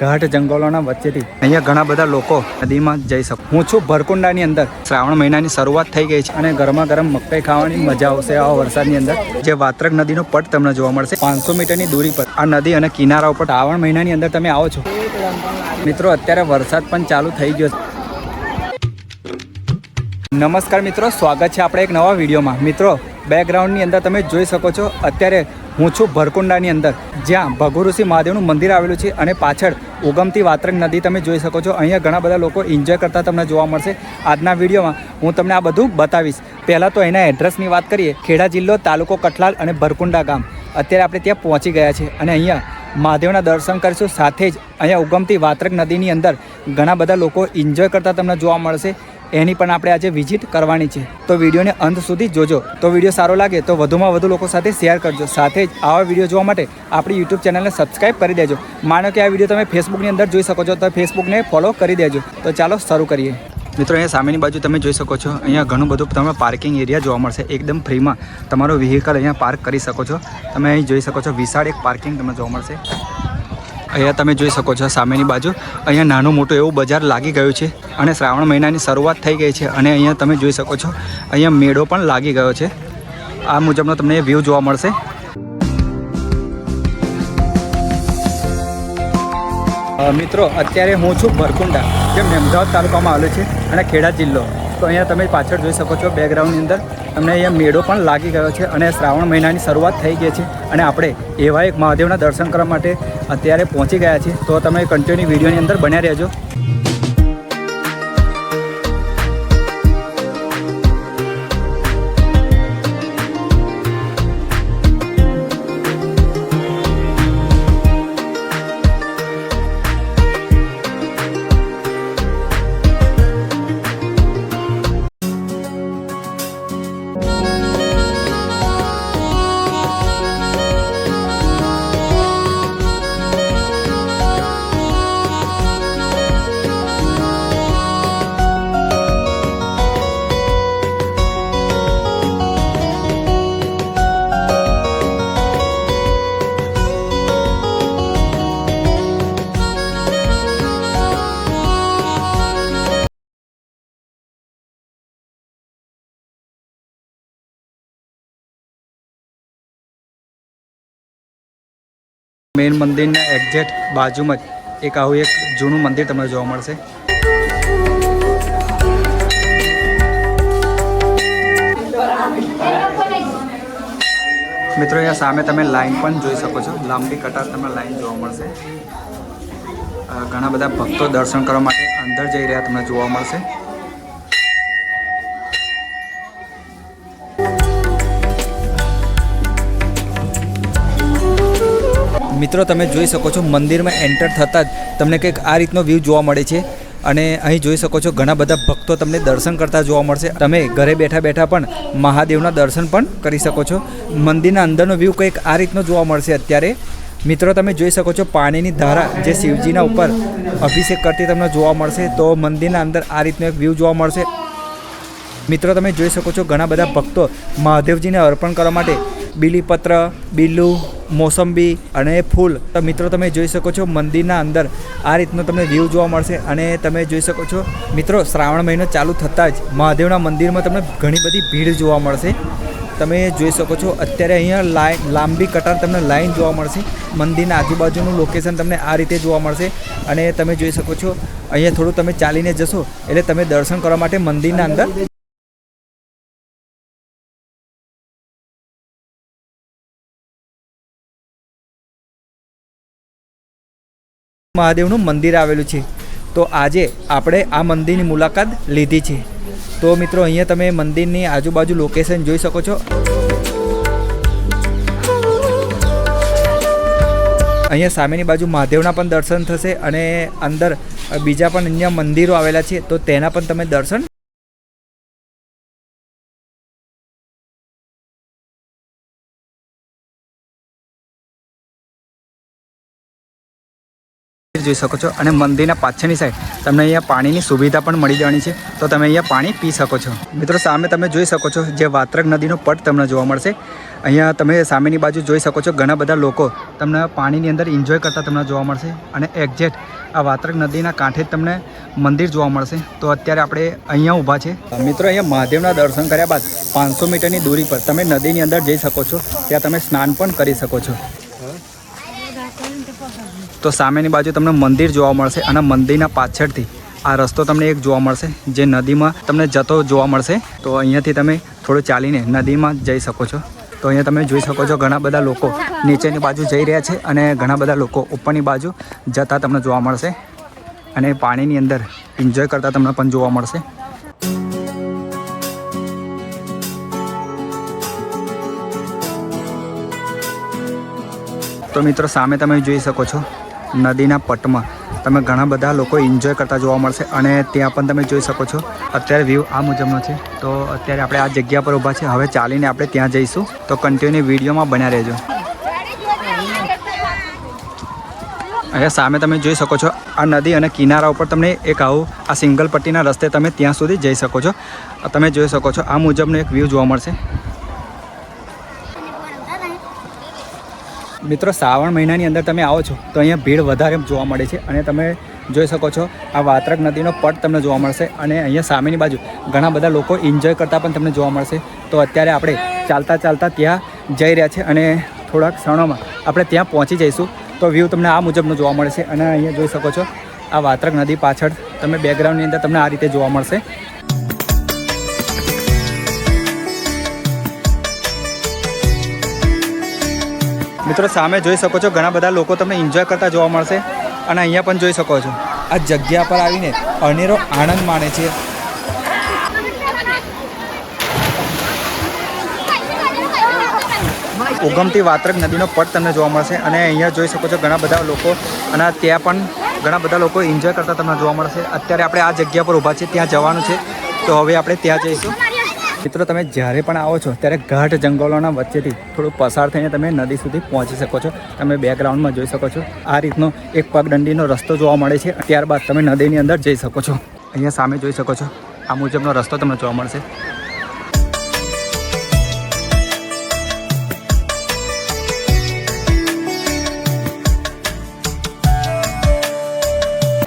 ઘાટ જંગલોના વચ્ચેથી અહીંયા ઘણા બધા લોકો નદીમાં જઈ શકું હું છું ભરકુંડાની અંદર. શ્રાવણ મહિનાની શરૂઆત થઈ ગઈ છે અને ગરમા ગરમ મકાઈ ખાવાની મજા આવશે આ વરસાદની અંદર. જે વાત્રક નદીનો પટ તમને જોવા મળશે. પાંચસો મીટરની દૂરી પર. આ નદી અને કિનારા ઉપર શ્રાવણ મહિનાની અંદર તમે આવો છો. મિત્રો, અત્યારે વરસાદ પણ ચાલુ થઈ ગયો છે. નમસ્કાર મિત્રો, સ્વાગત છે આપણે એક નવા વિડીયોમાં. મિત્રો બેકગ્રાઉન્ડની અંદર તમે જોઈ શકો છો. અત્યારે હું છું ભરકુંડાની અંદર. જ્યાં ભગુરુષિ મહાદેવનું મંદિર આવેલું છે અને પાછળ ઉગમતી વાત્રક નદી તમે જોઈ શકો છો. અહીંયા ઘણા બધા લોકો એન્જોય કરતા તમને જોવા મળશે. આજના વિડીયોમાં હું તમને આ બધું બતાવીશ. પહેલાં તો એના એડ્રેસની વાત કરીએ. ખેડા જિલ્લો તાલુકો કઠલાલ અને ભરકુંડા ગામ. અત્યારે આપણે ત્યાં પહોંચી ગયા છે અને અહીંયા મહાદેવના દર્શન કરીશું. સાથે જ અહીંયા ઉગમતી વાત્રક નદીની અંદર ઘણા બધા લોકો એન્જોય કરતા તમને જોવા મળશે. એની પણ આપણે આજે વિઝિટ કરવાની છે. તો વિડીયોને અંત સુધી જોજો. તો વીડિયો સારો લાગે તો વધુમાં વધુ લોકો સાથે શેર કરજો. સાથે જ આવા વીડિયો જોવા માટે આપણી યુટ્યુબ ચેનલને સબસ્ક્રાઈબ કરી દેજો. માનો કે આ વીડિયો તમે ફેસબુકની અંદર જોઈ શકો છો, તો ફેસબુકને ફોલો કરી દેજો. તો ચાલો શરૂ કરીએ. મિત્રો, અહીંયા સામેની બાજુ તમે જોઈ શકો છો, અહીંયા ઘણું બધું તમે પાર્કિંગ એરિયા જોવા મળશે. એકદમ ફ્રીમાં તમારું વ્હીકલ અહીંયા પાર્ક કરી શકો છો. તમે અહીં જોઈ શકો છો, વિશાળ એક પાર્કિંગ તમને જોવા મળશે. અહીંયા તમે જોઈ શકો છો, સામેની બાજુ. અહીંયા નાનું મોટું એવું બજાર લાગી ગયું છે અને શ્રાવણ મહિનાની શરૂઆત થઈ ગઈ છે અને અહીંયા તમે જોઈ શકો છો, અહીંયા મેળો પણ લાગી ગયો છે. આ મુજબનો તમને વ્યૂ જોવા મળશે. મિત્રો, અત્યારે હું છું ભરકુંડા જે મેમદાવાદ તાલુકામાં આવેલું છે અને ખેડા જિલ્લો. તો અહીંયા તમે પાછળ જોઈ શકો છો બેકગ્રાઉન્ડની અંદર. તમને અહીંયા મેળો પણ લાગી ગયો છે અને શ્રાવણ મહિનાની શરૂઆત થઈ ગઈ છે અને આપણે એવા એક મહાદેવના દર્શન કરવા માટે અત્યારે પહોંચી ગયા છીએ. તો તમે કન્ટિન્યુ વિડીયોની અંદર બન્યા રહેજો. મેઇન મંદિરના એક્ઝેક્ટ બાજુમાં જ એક આવું એક જૂનું મંદિર તમને જોવા મળશે. મિત્રો, અહીંયા સામે તમે લાઈન પણ જોઈ શકો છો. લાંબી કટાર તમને લાઈન જોવા મળશે. ઘણા બધા ભક્તો દર્શન કરવા માટે અંદર જઈ રહ્યા તમને જોવા મળશે. મિત્રો, તમે જોઈ શકો છો, મંદિરમાં એન્ટર થતાં જ તમને કંઈક આ રીતનો વ્યૂ જોવા મળે છે. અને અહીં જોઈ શકો છો, ઘણા બધા ભક્તો તમને દર્શન કરતા જોવા મળશે. તમે ઘરે બેઠા બેઠા પણ મહાદેવના દર્શન પણ કરી શકો છો. મંદિરના અંદરનો વ્યૂ કંઈક આ રીતનો જોવા મળશે અત્યારે. મિત્રો, તમે જોઈ શકો છો, પાણીની ધારા જે શિવજીના ઉપર અભિષેક કરતી તમને જોવા મળશે. તો મંદિરના અંદર આ રીતનો એક વ્યૂ જોવા મળશે. મિત્રો, તમે જોઈ શકો છો, ઘણા બધા ભક્તો મહાદેવજીને અર્પણ કરવા માટે બીલીપત્ર બીલું મોસંબી અને ફૂલ. તો મિત્રો, તમે જોઈ શકો છો મંદિરના અંદર આ રીતનો તમને વ્યૂ જોવા મળશે અને તમે જોઈ શકો છો, મિત્રો, શ્રાવણ મહિનો ચાલુ થતાં જ મહાદેવના મંદિરમાં તમને ઘણી બધી ભીડ જોવા મળશે. તમે જોઈ શકો છો, અત્યારે અહીંયા લાઈન લાંબી કટાર તમને લાઈન જોવા મળશે. મંદિરના આજુબાજુનું લોકેશન તમને આ રીતે જોવા મળશે. અને તમે જોઈ શકો છો, અહીંયા થોડું તમે ચાલીને જશો, એટલે તમે દર્શન કરવા માટે મંદિરના અંદર મહાદેવનું મંદિર આવેલું છે. તો આજે આપણે આ મંદિરની મુલાકાત લીધી છે. તો મિત્રો, અહીંયા તમે મંદિરની આજુબાજુ લોકેશન જોઈ શકો છો. અહીંયા સામેની બાજુ મહાદેવના પણ દર્શન થશે અને અંદર બીજા પણ અન્ય મંદિરો આવેલા છે. તો તેના પણ તમે દર્શન જોઈ શકો છો. અને મંદિરના પાછળની સાઈડ તમને અહીંયા પાણીની સુવિધા પણ મળી જવાની છે. તો તમે અહીંયા પાણી પી શકો છો. મિત્રો, સામે તમે જોઈ શકો છો જે વાત્રક નદીનો પટ તમને જોવા મળશે. અહીંયા તમે સામેની બાજુ જોઈ શકો છો ઘણા બધા લોકો તમને પાણીની અંદર એન્જોય કરતા તમને જોવા મળશે. અને એક્ઝેક્ટ આ વાત્રક નદીના કાંઠે જ તમને મંદિર જોવા મળશે. તો અત્યારે આપણે અહીંયા ઊભા છે. મિત્રો, અહીંયા મહાદેવના દર્શન કર્યા બાદ પાંચસો મીટરની દૂરી પર તમે નદીની અંદર જઈ શકો છો. ત્યાં તમે સ્નાન પણ કરી શકો છો. તો સામેની બાજુ તમને મંદિર જોવા મળશે અને મંદિરના પાછળથી આ રસ્તો તમને એક જોવા મળશે, જે નદીમાં તમને જતો જોવા મળશે. તો અહીંયાથી તમે થોડું ચાલીને નદીમાં જઈ શકો છો. તો અહીંયા તમે જોઈ શકો છો ઘણા બધા લોકો નીચેની બાજુ જઈ રહ્યા છે અને ઘણા બધા લોકો ઉપરની બાજુ જતા તમને જોવા મળશે અને પાણીની અંદર એન્જોય કરતા તમને પણ જોવા મળશે. તો મિત્રો સામે તમે જોઈ શકો છો નદીના પટમાં. તમે ઘણા બધા લોકો એન્જોય કરતા જોવા મળશે અને ત્યાં પણ તમે જોઈ શકો છો. અત્યારે વ્યૂ આ મુજબનો છે. તો અત્યારે આપણે આ જગ્યા પર ઊભા છે હવે ચાલીને આપણે ત્યાં જઈશું. તો કન્ટિન્યુ વિડીયોમાં બન્યા રહેજો. અહીંયા સામે તમે જોઈ શકો છો આ નદી અને કિનારા ઉપર તમને એક આવું આ સિંગલ પટ્ટીના રસ્તે તમે ત્યાં સુધી જઈ શકો છો. તમે જોઈ શકો છો આ મુજબનો એક વ્યૂ જોવા મળશે. મિત્રો, શ્રાવણ મહિનાની અંદર તમે આવો છો, તો અહીંયા ભીડ વધારે જોવા મળે છે અને તમે જોઈ શકો છો, આ વાત્રક નદીનો પટ તમને જોવા મળશે અને અહીંયા સામેની બાજુ ઘણા બધા લોકો એન્જોય કરતા પણ તમને જોવા મળશે. તો અત્યારે આપણે ચાલતા ચાલતા ત્યાં જઈ રહ્યા છે અને થોડાક ક્ષણોમાં આપણે ત્યાં પહોંચી જઈશું. તો વ્યૂ તમને આ મુજબનું જોવા મળશે અને અહીંયા જોઈ શકો છો, આ વાત્રક નદી પાછળ તમે બેકગ્રાઉન્ડની અંદર તમને આ રીતે જોવા મળશે. મિત્રો, સામે જોઈ શકો છો, ઘણા બધા લોકો તમને એન્જોય કરતા જોવા મળશે અને અહીંયા પણ જોઈ શકો છો. આ જગ્યા પર આવીને અનેરો આનંદ માણે છે. ઉગમતી વાત્રક નદીનો પટ તમને જોવા મળશે અને અહીંયા જોઈ શકો છો, ઘણા બધા લોકો અને ત્યાં પણ ઘણા બધા લોકો એન્જોય કરતા તમને જોવા મળશે. અત્યારે આપણે આ જગ્યા પર ઊભા છે ત્યાં જવાનું છે. તો હવે આપણે ત્યાં જઈશું. મિત્રો, તમે જ્યારે પણ આવો છો, ત્યારે ઘાટ જંગલોના વચ્ચેથી થોડું પસાર થઈને તમે નદી સુધી પહોંચી શકો છો. તમે બેકગ્રાઉન્ડમાં જોઈ શકો છો. આ રીતનો એક પગદંડીનો રસ્તો જોવા મળે છે. ત્યારબાદ તમે નદીની અંદર જઈ શકો છો. અહીંયા સામે જોઈ શકો છો. આ મુજબનો રસ્તો તમને જોવા મળશે.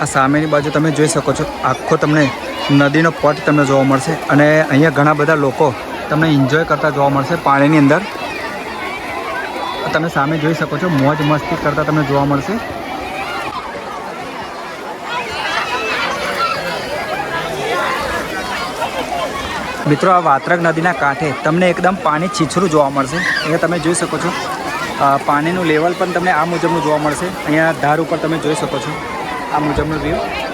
આ સામેની બાજુ તમે જોઈ શકો છો. આખો તમને નદીનો પટ તમને જોવા મળશે અને અહીંયા ઘણા બધા લોકો તમને એન્જોય કરતા જોવા મળશે પાણીની અંદર. તમે સામે જોઈ શકો છો, મોજ મસ્તી કરતા તમને જોવા મળશે. મિત્રો, આ વાત્રક નદીના કાંઠે તમને એકદમ પાણી છીછરું જોવા મળશે. અહીંયા તમે જોઈ શકો છો પાણીનું લેવલ પણ તમને આ મુજબનું જોવા મળશે. અહીંયા ધાર ઉપર તમે જોઈ શકો છો, આ મુજબનું વ્યૂ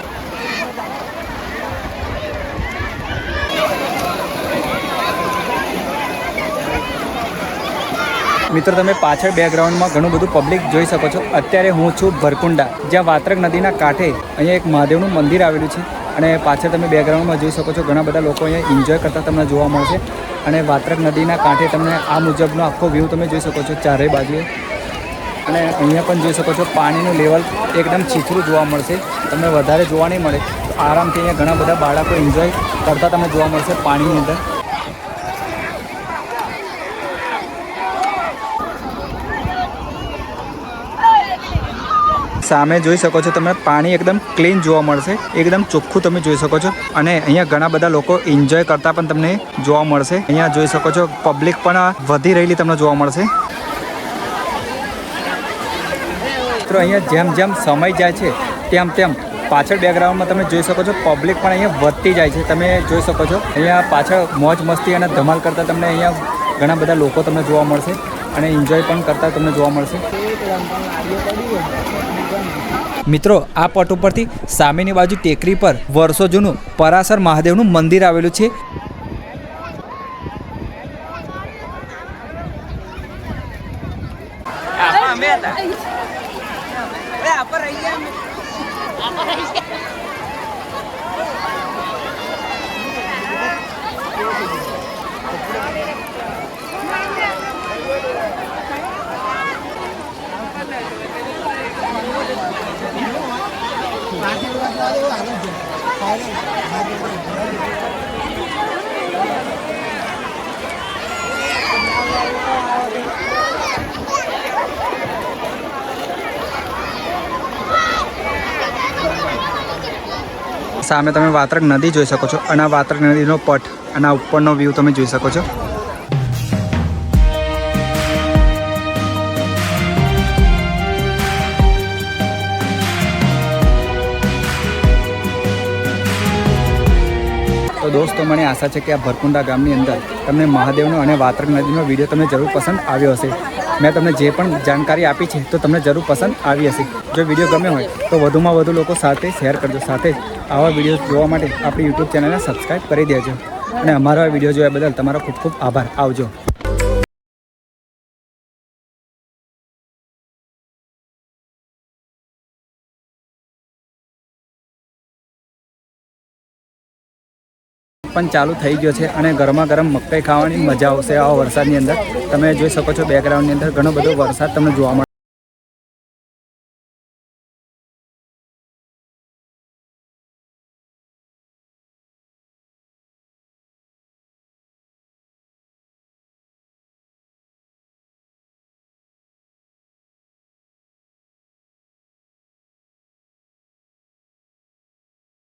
મિત્રો, તમે પાછળ બેકગ્રાઉન્ડમાં ઘણું બધું પબ્લિક જોઈ શકો છો. અત્યારે હું છું ભરકુંડા, જ્યાં વાત્રક નદીના કાંઠે અહીંયા એક મહાદેવનું મંદિર આવેલું છે. અને પાછળ તમે બેકગ્રાઉન્ડમાં જોઈ શકો છો, ઘણા બધા લોકો અહીંયા એન્જોય કરતા તમને જોવા મળશે. અને વાત્રક નદીના કાંઠે તમને આ મુજબનો આખો વ્યૂ તમે જોઈ શકો છો ચારે બાજુએ. અને અહીંયા પણ જોઈ શકો છો, પાણીનું લેવલ એકદમ છીછરું જોવા મળશે. તમને વધારે જોવા નહીં મળે. આરામથી અહીંયા ઘણા બધા બાળકો એન્જોય કરતા તમને જોવા મળશે પાણીની અંદર. સામે જોઈ શકો છો તમે. પાણી એકદમ ક્લીન જોવા મળશે. એકદમ ચોખ્ખું તમે જોઈ શકો છો. અને અહીંયા ઘણા બધા લોકો એન્જોય કરતા પણ તમને જોવા મળશે. અહીંયા જોઈ શકો છો પબ્લિક પણ વધી રહેલી તમને જોવા મળશે. મિત્રો, અહીંયા જેમ જેમ સમય જાય છે, તેમ તેમ પાછળ બેકગ્રાઉન્ડમાં તમે જોઈ શકો છો પબ્લિક પણ અહીંયા વધતી જાય છે. તમે જોઈ શકો છો, અહીંયા પાછળ મોજ મસ્તી અને ધમાલ કરતા તમને અહીંયા ઘણા બધા લોકો તમને જોવા મળશે. અને એન્જોય પણ કરતા તમને જોવા મળશે. મિત્રો, આ પટ ઉપરથી સામેની બાજુ ટેકરી પર વર્ષો જૂનું પરાસર મહાદેવનું મંદિર આવેલું છે. સામે તમે વાત્રક નદી જોઈ શકો છો અને આ વાત્રક નદીનો પટ અને આ ઉપરનો વ્યૂ તમે જોઈ શકો છો. દોસ્તો, મને આશા છે કે આ ભરકુંડા ગામની અંદર તમને મહાદેવનો અને વાત્રક નદીનો વીડિયો તમને જરૂર પસંદ આવ્યો હશે. મેં તમને જે પણ જાણકારી આપી છે, તો તમને જરૂર પસંદ આવી હશે. જો વીડિયો ગમ્યો હોય, તો વધુમાં વધુ લોકો સાથે શેર કરજો. સાથે જ આવા વીડિયો જોવા માટે આપણી યુટ્યુબ ચેનલને સબસ્ક્રાઈબ કરી દેજો. અને અમારા વીડિયો જોયા બદલ તમારો ખૂબ ખૂબ આભાર. આવજો. પણ ચાલુ થઈ ગયો છે અને ગરમા ગરમ મકાઈ ખાવાની મજા આવશે આવા વરસાદની અંદર. તમે જોઈ શકો છો બેકગ્રાઉન્ડની અંદર ઘણો બધો વરસાદ તમને જોવા મળે